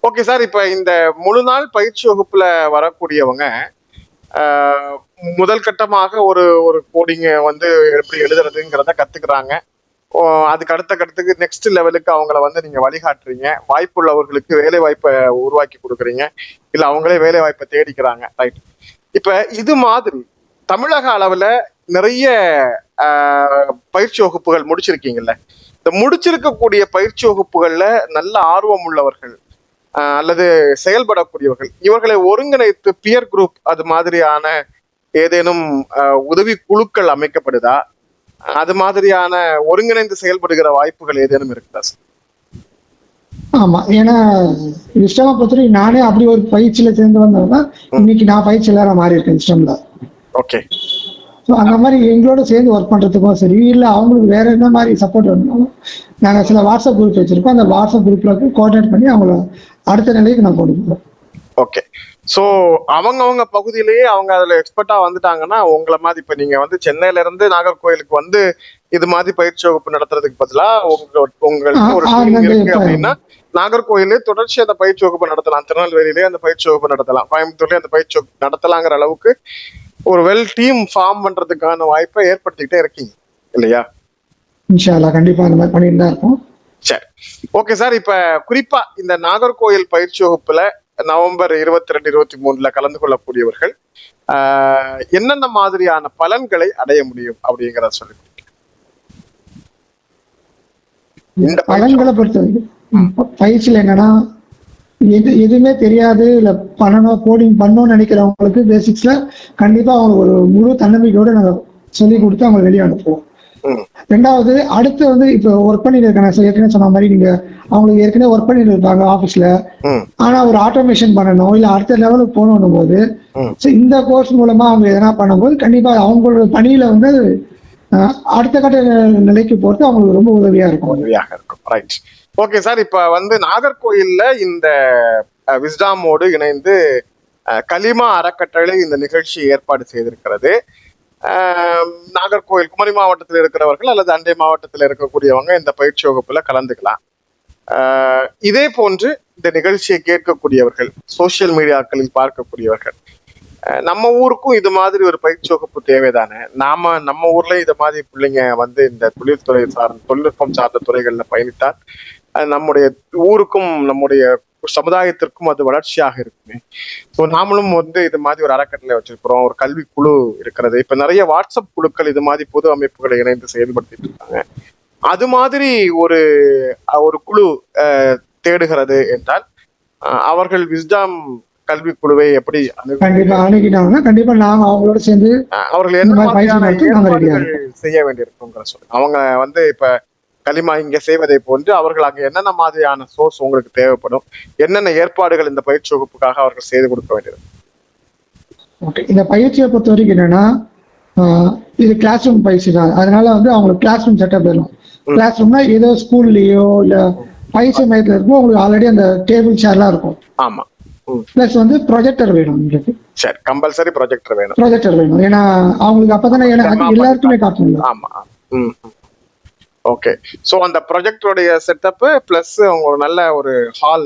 okay sir இப்ப இந்த முழு நாள் பயிற்சி வகுப்புல வரக்கூடியவங்க முதல் கட்டமாக ஒரு ஒரு கோடிங்க வந்து எப்படி எழுதுறதுங்கிறத கத்துக்கிறாங்க. அதுக்கு அடுத்த கட்டத்துக்கு நெக்ஸ்ட் லெவலுக்கு அவங்கள வந்து நீங்க வழிகாட்டுறீங்க. வாய்ப்புள்ளவர்களுக்கு வேலை வாய்ப்பை உருவாக்கி கொடுக்குறீங்க. இல்ல அவங்களே வேலை வாய்ப்பை தேடிக்கிறாங்க. ரைட் இப்ப இது மாதிரி தமிழக அளவுல நிறைய ஆஹ், பயிற்சி வகுப்புகள் முடிச்சிருக்கீங்கல்ல? இந்த முடிச்சிருக்கக்கூடிய பயிற்சி வகுப்புகள்ல நல்ல ஆர்வம் உள்ளவர்கள் ஆஹ், அல்லது செயல்படக்கூடியவர்கள் இவர்களை ஒருங்கிணைத்து பியர் குரூப் அது மாதிரியான ஏதேனும் உதவி குழுக்கள் அமைக்கப்படுதா? அது மாதிரியான ஒருங்கிணைந்து செயல்படுகிற வாய்ப்புகள் ஏதேனும் இருக்குதா சார் ஆமா ஏன்னா இஷ்டமா பொறுத்தவரைக்கும் நானே அப்படி ஒரு பயிற்சியில சேர்ந்து வந்தவங்க இன்னைக்கு நான் பயிற்சியாளரா மாறி இருக்கேன் இஷ்டம்ல. ஓகே. ஸோ அந்த மாதிரி எங்களோட சேர்ந்து ஒர்க் பண்றதுக்கும் சரி இல்ல அவங்களுக்கு வேற என்ன மாதிரி சப்போர்ட் வேணும் நாங்க சில வாட்ஸ்அப் குரூப் வச்சிருக்கோம். அந்த வாட்ஸ்அப் குரூப்ல கோஆர்டினேட் பண்ணி அவங்கள அடுத்த நிலைக்கு நான் கொண்டு போறோம் ஓகே. சோ அவங்கவங்க பகுதியிலேயே அவங்க அதுல எக்ஸ்பர்ட்டா வந்துட்டாங்கன்னா உங்களை மாதிரி இப்ப நீங்க வந்து சென்னையில இருந்து நாகர்கோயிலுக்கு வந்து இது மாதிரி பயிற்சி வகுப்பு நடத்துறதுக்கு பதிலா உங்க உங்களுக்கு ஒரு இருக்கு அப்படின்னா நாகர்கோயிலே தொடர்ச்சி அந்த பயிற்சி வகுப்பு நடத்தலாம். திருநெல்வேலியிலே அந்த பயிற்சி வகுப்பு நடத்தலாம். கோயம்புத்தூர்லயே அந்த பயிற்சி வகுப்பு நடத்தலாங்கிற அளவுக்கு ஒரு வெல் டீம் ஃபார்ம் பண்றதுக்கான வாய்ப்பை ஏற்படுத்திக்கிட்டே இருக்கீங்க. இல்லையா? இன்ஷா அல்லாஹ் கண்டிப்பா அந்த மாதிரி பண்ணிட்டு தான் இருக்கோம். சரி. ஓகே சார் இப்ப குறிப்பா இந்த நாகர்கோயில் பயிற்சி வகுப்புல நவம்பர் இருபத்தி ரெண்டு இருபத்தி மூணுல கலந்து கொள்ளக்கூடியவர்கள் என்னென்ன மாதிரியான பலன்களை அடைய முடியும் அப்படிங்கிறத சொல்லி இந்த பலன்களை பொறுத்த வரைக்கும் பயிற்சியில் என்னன்னா எது எதுவுமே தெரியாது இல்ல பண்ணணும் கோடிங் பண்ணணும்னு நினைக்கிறவங்களுக்கு பேசிக்ஸ்ல கண்டிப்பா அவங்களுக்கு ஒரு முழு தன்னம்பிக்கையோட நாங்க சொல்லி கொடுத்து அவங்க வெளியே அனுப்புவோம். ரெண்டாவது அடுத்து வந்து இப்போ ஒர்க் பண்ணிட்டு இருக்காங்க. ஏற்கனவே சொன்ன மாதிரி நீங்க அவங்களுக்கு ஏற்கனவே ஒர்க் பண்ணிட்டு இருப்பாங்க ஆஃபீஸ்ல ம், ஆனா ஒரு ஆட்டோமேஷன் பண்ணணும் இல்ல அடுத்த லெவலுக்கு போகணும் போது இந்த கோர்ஸ் மூலமா அவங்க எதனா பண்ணும்போது கண்டிப்பா அவங்களோட பணியில வந்து அடுத்த கட்ட நிலைக்கு போறது அவங்களுக்கு ரொம்ப உதவியா இருக்கும். உதவியாக இருக்கும். ரைட் ஓகே சார் இப்ப வந்து நாகர்கோயில்ல இந்த விஸ்டாமோடு இணைந்து கலிமா அறக்கட்டளை இந்த நிகழ்ச்சி ஏற்பாடு செய்திருக்கிறது. நாகர்கோயில் குமரி மாவட்டத்தில் இருக்கிறவர்கள் அல்லது அண்டை மாவட்டத்தில் இருக்கக்கூடியவங்க இந்த பயிற்சி வகுப்புல கலந்துக்கலாம். இதே போன்று இந்த நிகழ்ச்சியை கேட்கக்கூடியவர்கள் சோசியல் மீடியாக்களில் பார்க்கக்கூடியவர்கள் நம்ம ஊருக்கும் இது மாதிரி ஒரு பயிற்சி வகுப்பு தேவைதானே? நாம நம்ம ஊர்ல இது மாதிரி பிள்ளைங்க வந்து இந்த தொழில்துறை சார்ந்த தொழில்நுட்பம் சார்ந்த துறைகள்ல பயணித்தால் நம்முடைய ஊருக்கும் நம்முடைய சமுதாயத்திற்கும் அது வளர்ச்சியாக இருக்குமே. ஸோ நாமளும் வந்து இது மாதிரி ஒரு அறக்கட்டளை வச்சிருக்கிறோம் ஒரு கல்வி குழு இருக்கிறது. இப்ப நிறைய வாட்ஸ்அப் குழுக்கள் இது மாதிரி பொது அமைப்புகளை இணைந்து செயல்படுத்திட்டு இருக்காங்க. அது மாதிரி ஒரு ஒரு குழு தேடுகிறது என்றால் அவர்கள் விஸ்டாம் கல்விக்குழுவை எப்படி அணுகு- கண்டிப்பா அணுகினாங்கன்னா கண்டிப்பா நாங்க அவங்களோட சேர்ந்து அவர்கள் என்ன செய்ய வேண்டியிருக்குங்கிற சொல்லுங்க அவங்க வந்து இப்ப களிமா இங்க செய்வதை போன்று அவர்கள் அங்க என்னென்ன மாதிரியான சோர்ஸ் உங்களுக்கு தேவைப்படும்? என்னென்ன ஏற்பாடுகள் இந்த பயிற்சி வகுப்புக்காக அவர்கள் செய்து கொடுக்க வேண்டியது? ஓகே இந்த பயிற்சியை பொறுத்த வரைக்கும் என்னன்னா இது கிளாஸ் ரூம் பயிற்சி தான். அதனால வந்து அவங்களுக்கு கிளாஸ் ரூம் செட்டப் வேணும் கிளாஸ் ரூம்னா ஏதோ ஸ்கூல்லயோ இல்ல பயிற்சி மையத்துல இருக்கும் உங்களுக்கு ஆல்ரெடி அந்த டேபிள் சேர்லாம் இருக்கும். ஆமா. பிளஸ் வந்து ப்ரொஜெக்டர் வேணும் உங்களுக்கு. சரி கம்பல்சரி ப்ரொஜெக்டர் வேணும். ப்ரொஜெக்டர் வேணும். ஏன்னா அவங்களுக்கு அப்பதானே ஏன்னா எல்லாருக்குமே காட்டணும் ஆமா. ஓகே சோ அந்த ப்ரொஜெக்டருடைய செட்டப் பிளஸ் அவங்க ஒரு நல்ல ஒரு ஹால்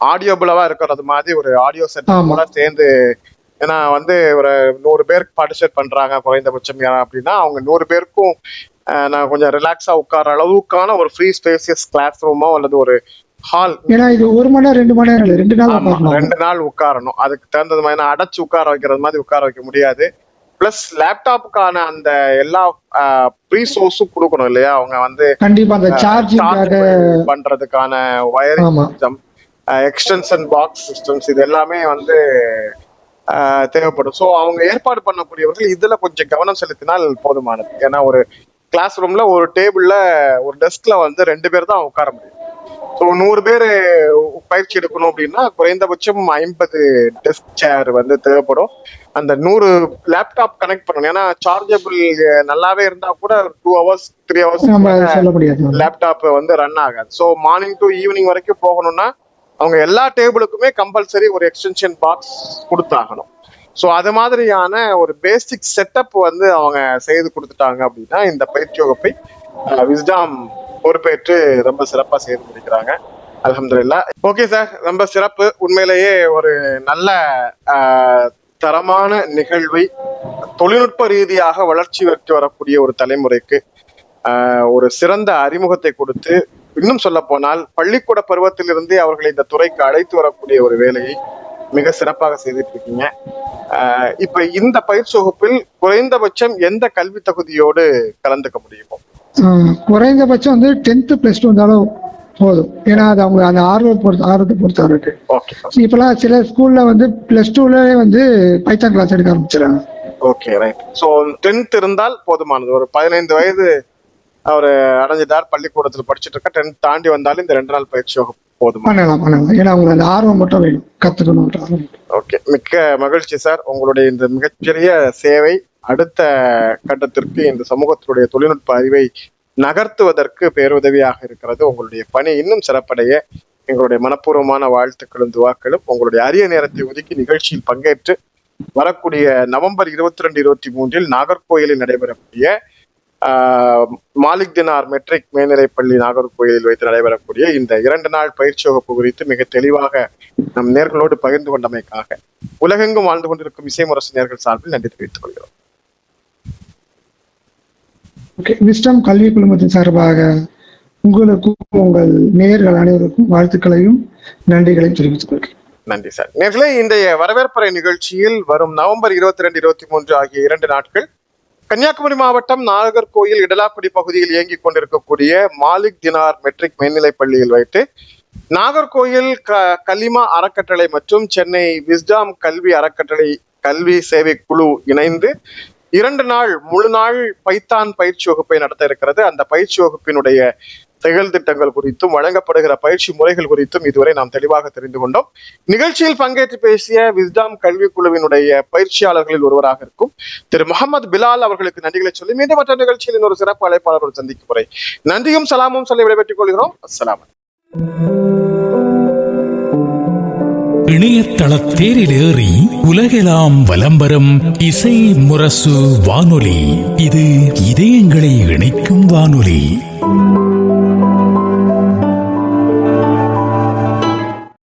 ஆடியோபிளவா இருக்கிறது மாதிரி ஒரு ஆடியோ செட்டப் சேர்ந்து ஏன்னா வந்து ஒரு நூறு பேர் பார்ட்டிசிபேட் பண்றாங்க குறைந்தபட்சம். அப்படின்னா அவங்க நூறு பேருக்கும் நான் கொஞ்சம் ரிலாக்ஸா உட்கார அளவுக்கான ஒரு ஃப்ரீ ஸ்பேசியஸ் கிளாஸ் ரூமோ அல்லது ஒரு ஹால் ஏன்னா இது ஒரு மணி நேரம் ரெண்டு மணி நேரம் ரெண்டு நாள் ரெண்டு நாள் உட்காரணும். அதுக்கு தகுந்தது மாதிரி அடைச்சு உட்கார வைக்கிறது மாதிரி உட்கார வைக்க முடியாது. பிளஸ் லேப்டாப்புக்கான அந்த எல்லா ப்ரீ சோர்ஸும் கொடுக்கணும் இல்லையா? அவங்க வந்து கண்டிப்பா அந்த சார்ஜ் பண்றதுக்கான wiring system extension box systems இது எல்லாமே வந்து தேவைப்படும். ஸோ அவங்க ஏற்பாடு பண்ணக்கூடியவர்கள் இதுல கொஞ்சம் கவனம் செலுத்தினால் போதுமானது. ஏன்னா ஒரு கிளாஸ் ரூம்ல ஒரு டேபிள்ல ஒரு டெஸ்க்ல வந்து ரெண்டு பேர் தான் உட்கார முடியும். ஸோ நூறு பேர் பயிற்சி எடுக்கணும் அப்படின்னா குறைந்தபட்சம் ஐம்பது டெஸ்க் சேர் வந்து தேவைப்படும். அந்த நூறு லேப்டாப் கனெக்ட் பண்ணணும். ஏன்னா சார்ஜபிள் நல்லாவே இருந்தா கூட two hours three hours laptop வந்து ரன் ஆகாது. ஸோ மார்னிங் டு ஈவினிங் வரைக்கும் போகணும்னா அவங்க எல்லா டேபிளுக்குமே கம்பல்சரி ஒரு எக்ஸ்டென்ஷன் பாக்ஸ் கொடுத்தாகணும். ஸோ அது மாதிரியான ஒரு பேசிக் செட்டப் வந்து அவங்க செய்து கொடுத்துட்டாங்க அப்படின்னா இந்த பயிற்சி வகுப்பை விஸ்டாம் பொறுப்பேற்று ரொம்ப சிறப்பாக செய்து முடிக்கிறாங்க. அலமதுல்லா ஓகே சார் ரொம்ப சிறப்பு. உண்மையிலேயே ஒரு நல்ல ஆஹ், தரமான நிகழ்வை தொழில்நுட்ப ரீதியாக வளர்ச்சி பெற்று வரக்கூடிய ஒரு தலைமுறைக்கு ஆஹ், ஒரு சிறந்த அறிமுகத்தை கொடுத்து இன்னும் சொல்ல போனால் பள்ளிக்கூட பருவத்திலிருந்தே அவர்களை இந்த துறைக்கு அழைத்து வரக்கூடிய ஒரு வேலையை மிக சிறப்பாக செய்துட்டு இருக்கீங்க ஆஹ், இப்ப இந்த பயிற்சி வகுப்பில் குறைந்தபட்சம் எந்த கல்வி தகுதியோடு கலந்துக்க முடியுமோ? குறைந்தபட்சம் வந்து டென்த்து பிளஸ் டூ இருந்தாலும் போதும். ஏன்னா அது அவங்க அந்த ஆர்வம் பொறுத்து ஆர்வத்தை பொறுத்த ஓகே இப்பெல்லாம் சில ஸ்கூல்ல வந்து பிளஸ் டூலயே வந்து பைத்தான் கிளாஸ் எடுக்க ஆரம்பிச்சிடறாங்க. ஓகே ரைட் ஸோ டென்த் இருந்தால் போதுமானது. ஒரு பதினைந்து வயது அவர் அடைஞ்சிட்டார் பள்ளிக்கூடத்தில் படிச்சுட்டு இருக்க டென்த் தாண்டி வந்தாலும் இந்த ரெண்டு நாள் பயிற்சி போதுமா? பண்ணலாம் பண்ணலாம். ஏன்னா அவங்களுக்கு அந்த ஆர்வம் மட்டும் வேணும். ஆர்வம். ஓகே மிக்க மகிழ்ச்சி சார் உங்களுடைய இந்த மிகப்பெரிய சேவை அடுத்த கட்டத்திற்கு இந்த சமூகத்தினுடைய தொழில்நுட்ப அறிவை நகர்த்துவதற்கு பேருதவியாக இருக்கிறது. உங்களுடைய பணி இன்னும் சிறப்படைய எங்களுடைய மனப்பூர்வமான வாழ்த்துக்களும் துவாக்களும் உங்களுடைய அரிய நேரத்தை ஒதுக்கி நிகழ்ச்சியில் பங்கேற்று வரக்கூடிய நவம்பர் இருபத்தி ரெண்டு இருபத்தி மூன்றில் நாகர்கோயிலில் நடைபெறக்கூடிய ஆஹ், மாலிக் தினார் மெட்ரிக் மேல்நிலைப்பள்ளி நாகர்கோயிலில் வைத்து நடைபெறக்கூடிய இந்த இரண்டு நாள் பயிற்சி வகுப்பு குறித்து மிக தெளிவாக நம் நேர்களோடு பகிர்ந்து கொண்டமைக்காக உலகெங்கும் வாழ்ந்து கொண்டிருக்கும் இசைமுரசு நேர்கள் சார்பில் நன்றி தெரிவித்துக் கொள்கிறோம். ஓகே விஸ்டம் கல்வி குழுமத்தின் சார்பாக உங்களுக்கும் உங்கள் நேயர்கள் அனைவருக்கும் வாழ்த்துக்களையும் நன்றிகளையும் தெரிவித்துக் கொள்கிறேன். நன்றி சார். நேர்களே இன்றைய வரவேற்புரை நிகழ்ச்சியில் வரும் நவம்பர் இருபத்தி ரெண்டு இருபத்தி மூன்று ஆகிய இரண்டு நாட்கள் கன்னியாகுமரி மாவட்டம் நாகர்கோயில் இடலாக்குடி பகுதியில் இயங்கிக் கொண்டிருக்கக்கூடிய மாலிக் தினார் மெட்ரிக் மேல்நிலைப் பள்ளியில் வைத்து நாகர்கோயில் க கலிமா அறக்கட்டளை மற்றும் சென்னை விஸ்டாம் கல்வி அறக்கட்டளை கல்வி சேவை குழு இணைந்து இரண்டு நாள் முழு நாள் பைத்தான் பயிற்சி வகுப்பை நடத்த இருக்கிறது. அந்த பயிற்சி வகுப்பினுடைய செயல் திட்டங்கள் குறித்தும் வழங்கப்படுகிற பயிற்சி முறைகள் குறித்தும் இதுவரை நாம் தெளிவாக தெரிந்து கொண்டோம். நிகழ்ச்சியில் பங்கேற்று பேசிய விஸ்டாம் கல்வி குழுவினுடைய பயிற்சியாளர்களில் ஒருவராக இருக்கும் திரு முகமது பிலால் அவர்களுக்கு நன்றிகளை சொல்லி மீண்டும் மற்ற நிகழ்ச்சியில் இன்னொரு சிறப்பு அழைப்பாளர்கள் சந்திக்கும் முறை. நன்றியும் சலாமும் சொல்லி விடைபெற்றுக் கொள்கிறோம். அஸ்ஸலாம் இணையதள தேரிலேறி உலகெல்லாம் வலம் வரும் இசை முரசு வானொலி. இது இதயங்களை இணைக்கும் வானொலி.